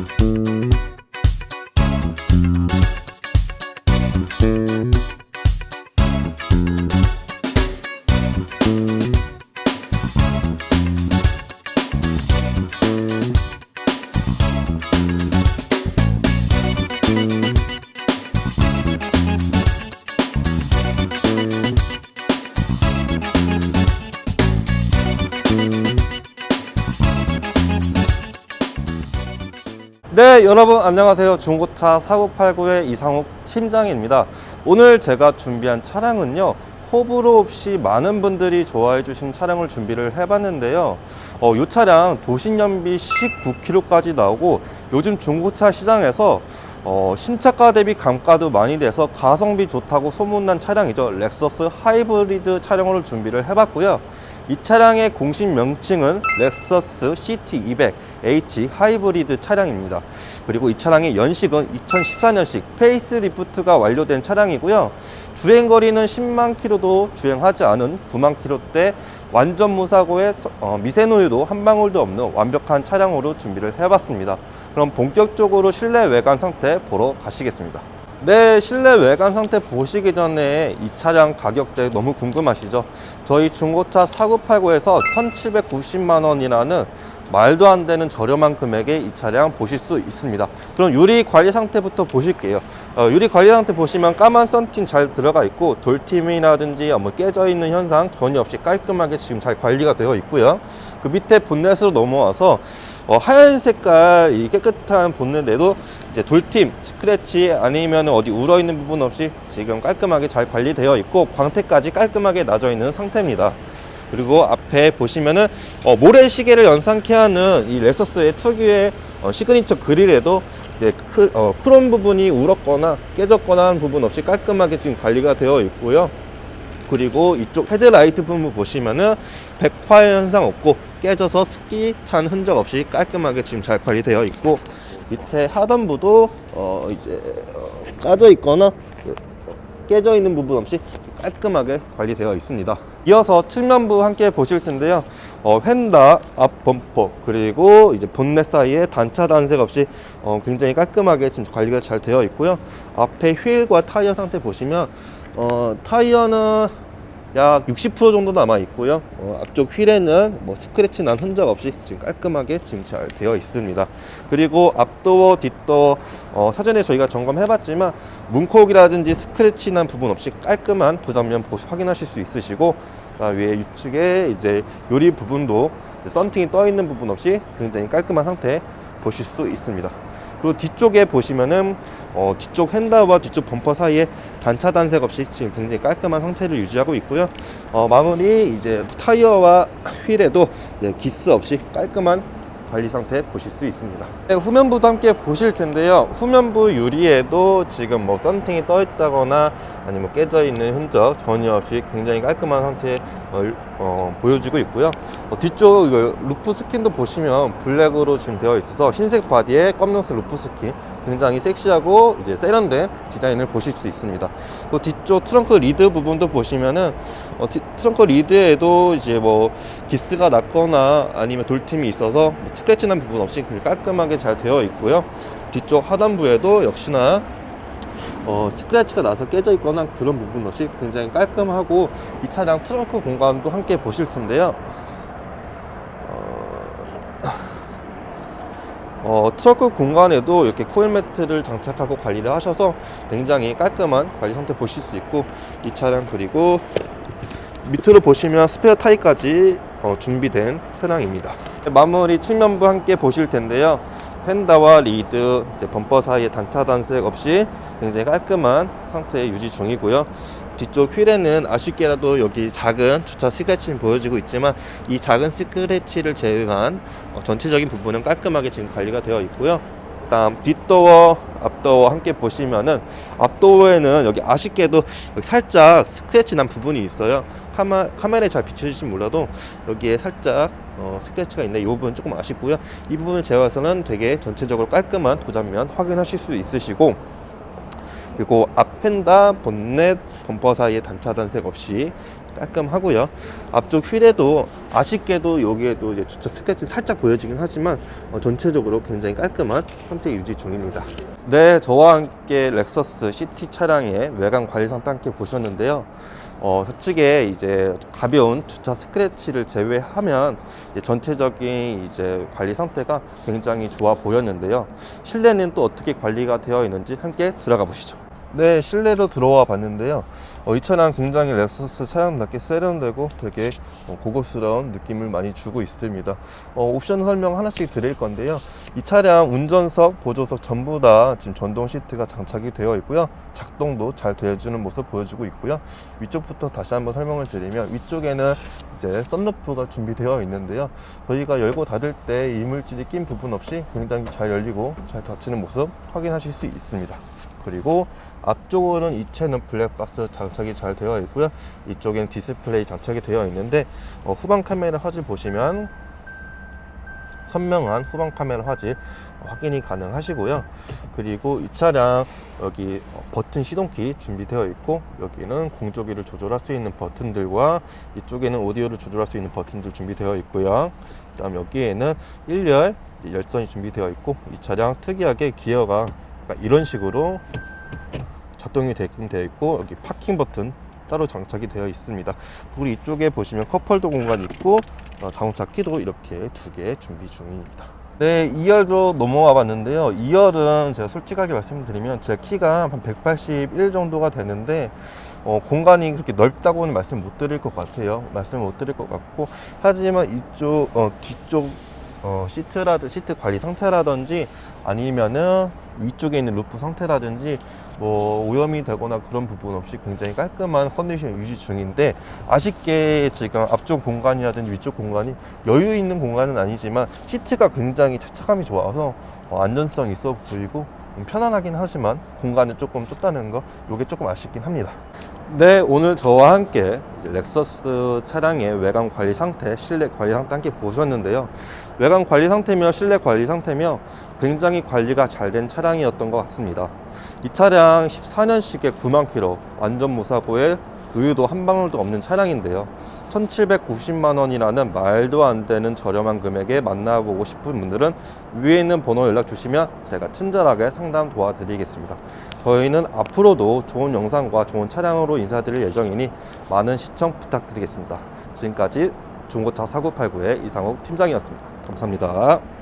Música 네, 여러분 안녕하세요. 중고차 4989의 이상욱 팀장입니다. 오늘 제가 준비한 차량은요. 호불호 없이 많은 분들이 좋아해 주신 차량을 준비를 해봤는데요. 어, 이 차량 도심연비 19km까지 나오고 요즘 중고차 시장에서 어, 신차가 대비 감가도 많이 돼서 가성비 좋다고 소문난 차량이죠. 렉서스 하이브리드 차량으로 준비를 해봤고요. 이 차량의 공식 명칭은 렉서스 CT200H 하이브리드 차량입니다. 그리고 이 차량의 연식은 2014년식 페이스리프트가 완료된 차량이고요. 주행 거리는 10만 킬로도 주행하지 않은 9만 킬로대 완전 무사고의 서- 어, 미세노유도 한 방울도 없는 완벽한 차량으로 준비를 해봤습니다. 그럼 본격적으로 실내 외관 상태 보러 가시겠습니다. 네, 실내 외관 상태 보시기 전에 이 차량 가격대 너무 궁금하시죠? 저희 중고차 4989에서 1790만 원이라는 말도 안 되는 저렴한 금액에 이 차량 보실 수 있습니다. 그럼 유리 관리 상태부터 보실게요. 어, 유리 관리 상태 보시면 까만 썬팅 잘 들어가 있고 돌팀이라든지 뭐 깨져 있는 현상 전혀 없이 깔끔하게 지금 잘 관리가 되어 있고요. 그 밑에 본넷으로 넘어와서 어, 하얀 색깔 이 깨끗한 본넷에도 이제 돌팀, 스크래치 아니면 어디 울어 있는 부분 없이 지금 깔끔하게 잘 관리되어 있고 광택까지 깔끔하게 나져 있는 상태입니다. 그리고 앞에 보시면은 어, 모래시계를 연상케 하는 이 렉서스의 특유의 어, 시그니처 그릴에도 이제 크, 어, 크롬 부분이 울었거나 깨졌거나 하는 부분 없이 깔끔하게 지금 관리가 되어 있고요. 그리고 이쪽 헤드라이트 부분 보시면은 백화 현상 없고 깨져서 습기 찬 흔적 없이 깔끔하게 지금 잘 관리되어 있고 밑에 하단부도 어 이제 어, 까져 있거나 깨져 있는 부분 없이 깔끔하게 관리되어 있습니다. 이어서 측면부 함께 보실 텐데요. 어, 휀다 앞 범퍼 그리고 이제 본넷 사이에 단차 단색 없이 어, 굉장히 깔끔하게 지금 관리가 잘 되어 있고요. 앞에 휠과 타이어 상태 보시면 어, 타이어는 약 60% 정도 남아 있고요. 어, 앞쪽 휠에는 뭐 스크래치 난 흔적 없이 지금 깔끔하게 지금 잘 되어 있습니다. 그리고 앞도어, 뒷도어 어, 사전에 저희가 점검해봤지만 문콕이라든지 스크래치 난 부분 없이 깔끔한 도장면 보시, 확인하실 수 있으시고 그 위에 유측에 이제 요리 부분도 썬팅이 떠 있는 부분 없이 굉장히 깔끔한 상태 보실 수 있습니다. 그리고 뒤쪽에 보시면은 어, 뒤쪽 핸다와 뒤쪽 범퍼 사이에 단차 단색 없이 지금 굉장히 깔끔한 상태를 유지하고 있고요. 어, 마무리 이제 타이어와 휠에도 예, 기스 없이 깔끔한 관리 상태 보실 수 있습니다. 네, 후면부도 함께 보실 텐데요. 후면부 유리에도 지금 뭐 썬팅이 떠 있다거나 아니면 깨져 있는 흔적 전혀 없이 굉장히 깔끔한 상태 어, 어, 보여지고 있고요. 어, 뒤쪽 이거 루프 스킨도 보시면 블랙으로 지금 되어 있어서 흰색 바디에 검정색 루프 스킨 굉장히 섹시하고 이제 세련된 디자인을 보실 수 있습니다. 또 뒤쪽 트렁크 리드 부분도 보시면은 어, 디- 트렁크 리드에도 이제 뭐 기스가 났거나 아니면 돌팀이 있어서 뭐 스크래치 난 부분 없이 깔끔하게 잘 되어 있고요. 뒤쪽 하단부에도 역시나 어, 스크래치가 나서 깨져 있거나 그런 부분 없이 굉장히 깔끔하고 이 차량 트렁크 공간도 함께 보실 텐데요. 어, 트렁크 공간에도 이렇게 코일 매트를 장착하고 관리를 하셔서 굉장히 깔끔한 관리 상태 보실 수 있고 이 차량 그리고 밑으로 보시면 스페어 타이까지 어, 준비된 차량입니다. 마무리 측면부 함께 보실 텐데요. 휀다와 리드, 범퍼 사이에 단차 단색 없이 굉장히 깔끔한 상태 유지 중이고요. 뒤쪽 휠에는 아쉽게라도 여기 작은 주차 스크래치는 보여지고 있지만 이 작은 스크래치를 제외한 어, 전체적인 부분은 깔끔하게 지금 관리가 되어 있고요. 다음 뒷도어, 앞도어 함께 보시면은 앞도어에는 여기 아쉽게도 여기 살짝 스크래치 난 부분이 있어요. 카마, 카메라에 잘 비춰질지 몰라도 여기에 살짝 어, 스크래치가 있는데 이 부분 조금 아쉽고요. 이 부분을 제외해서는 되게 전체적으로 깔끔한 도장면 확인하실 수 있으시고 그리고 앞 펜다, 본넷, 범퍼 사이에 단차 단색 없이 깔끔하고요. 앞쪽 휠에도 아쉽게도 여기에도 이제 주차 스케치 살짝 보여지긴 하지만 어, 전체적으로 굉장히 깔끔한 선택 유지 중입니다. 네, 저와 함께 렉서스 CT 차량의 외관 관리상 함께 보셨는데요. 어, 좌측에 이제 가벼운 주차 스크래치를 제외하면 이제 전체적인 이제 관리 상태가 굉장히 좋아 보였는데요. 실내는 또 어떻게 관리가 되어 있는지 함께 들어가 보시죠. 네, 실내로 들어와 봤는데요. 어, 이 차량 굉장히 렉서스 차량답게 세련되고 되게 어, 고급스러운 느낌을 많이 주고 있습니다. 어, 옵션 설명 하나씩 드릴 건데요. 이 차량 운전석, 보조석 전부 다 지금 전동 시트가 장착이 되어 있고요. 작동도 잘 되어주는 모습 보여주고 있고요. 위쪽부터 다시 한번 설명을 드리면 위쪽에는 이제 썬루프가 준비되어 있는데요. 저희가 열고 닫을 때 이물질이 낀 부분 없이 굉장히 잘 열리고 잘 닫히는 모습 확인하실 수 있습니다. 그리고 앞쪽으로는 이체는 블랙박스 장착이 잘 되어 있고요. 이쪽에는 디스플레이 장착이 되어 있는데 어, 후방 카메라 화질 보시면 선명한 후방 카메라 화질 확인이 가능하시고요. 그리고 이 차량 여기 어, 버튼 시동키 준비되어 있고 여기는 공조기를 조절할 수 있는 버튼들과 이쪽에는 오디오를 조절할 수 있는 버튼들 준비되어 있고요. 그 다음 여기에는 1열 열선이 준비되어 있고 이 차량 특이하게 기어가 약간 이런 식으로 작동이 되긴 되어 있고 여기 파킹 버튼 따로 장착이 되어 있습니다. 그리고 이쪽에 보시면 컵홀더 공간이 있고 어, 자동차 키도 이렇게 두 개 준비 중입니다. 네, 2열로 넘어와 봤는데요. 2열은 제가 솔직하게 말씀드리면 제 키가 한 181 정도가 되는데 어, 공간이 그렇게 넓다고는 말씀 못 드릴 것 같아요. 말씀 못 드릴 것 같고 하지만 이쪽 어, 뒤쪽 어, 시트라든 시트 관리 상태라든지 아니면은 위쪽에 있는 루프 상태라든지 뭐 오염이 되거나 그런 부분 없이 굉장히 깔끔한 컨디션 유지 중인데 아쉽게 지금 앞쪽 공간이라든지 위쪽 공간이 여유 있는 공간은 아니지만 시트가 굉장히 차차감이 좋아서 어, 안전성 있어 보이고 좀 편안하긴 하지만 공간을 조금 좁다는 거 이게 조금 아쉽긴 합니다. 네, 오늘 저와 함께 렉서스 차량의 외관 관리 상태, 실내 관리 상태 함께 보셨는데요. 외관 관리 상태며 실내 관리 상태며 굉장히 관리가 잘 된 차량이었던 것 같습니다. 이 차량 14년식의 9만 킬로, 완전 무사고에 우유도 한 방울도 없는 차량인데요. 1790만 원이라는 말도 안 되는 저렴한 금액에 만나보고 싶은 분들은 위에 있는 번호 연락 주시면 제가 친절하게 상담 도와드리겠습니다. 저희는 앞으로도 좋은 영상과 좋은 차량으로 인사드릴 예정이니 많은 시청 부탁드리겠습니다. 지금까지 중고차 사고팔구의 이상욱 팀장이었습니다. 감사합니다.